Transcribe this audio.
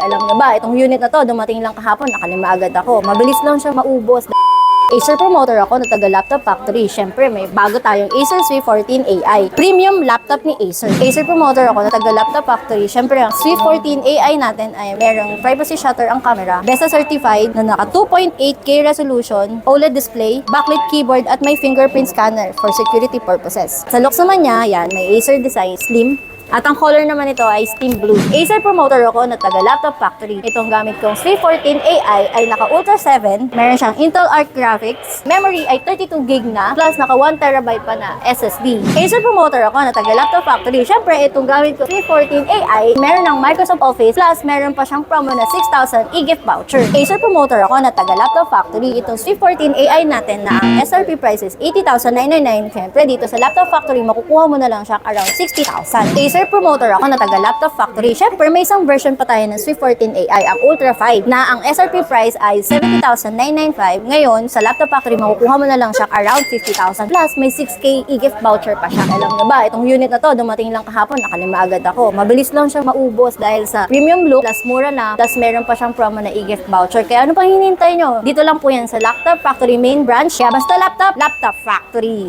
Alam niyo ba, itong unit na to, dumating lang kahapon, nakalima agad ako. Mabilis lang siya maubos. Acer promoter ako na taga Laptop Factory. Siyempre, may bago tayong Acer Swift 14 AI. Premium laptop ni Acer. Acer promoter ako na taga Laptop Factory. Siyempre, ang Swift 14 AI natin ay merong privacy shutter ang camera. BESA certified na naka 2.8K resolution, OLED display, backlit keyboard at may fingerprint scanner for security purposes. Sa looks naman niya, yan, may Acer design, slim, at ang color naman nito ay steam blue. Acer promoter ako na taga Laptop Factory. Itong gamit kong 314 AI ay naka Ultra 7. Meron siyang Intel Arc graphics. Memory ay 32 gig na. Plus naka 1 terabyte pa na SSD. Acer promoter ako na taga Laptop Factory. Siyempre, itong gamit ko 314 AI, meron ng Microsoft Office. Plus, meron pa siyang promo na 6,000 e-gift voucher. Acer promoter ako na taga Laptop Factory. Itong 314 AI natin na ang SRP price is 80,999. Siyempre, dito sa Laptop Factory, makukuha mo na lang siya around 60,000. Acer promoter ako na taga Laptop Factory. Siyempre, may isang version pa tayo ng Swift 14 AI, ang Ultra 5, na ang SRP price ay 70,995. Ngayon, sa Laptop Factory, makukuha mo na lang siya around 50,000. Plus, may 6K e-gift voucher pa siya. Alam niyo ba, itong unit na to, dumating lang kahapon, nakalima agad ako. Mabilis lang siya maubos dahil sa premium look, plus mura na, plus meron pa siyang promo na e-gift voucher. Kaya ano pang hinihintay nyo? Dito lang po yan sa Laptop Factory main branch. Kaya basta laptop, Laptop Factory.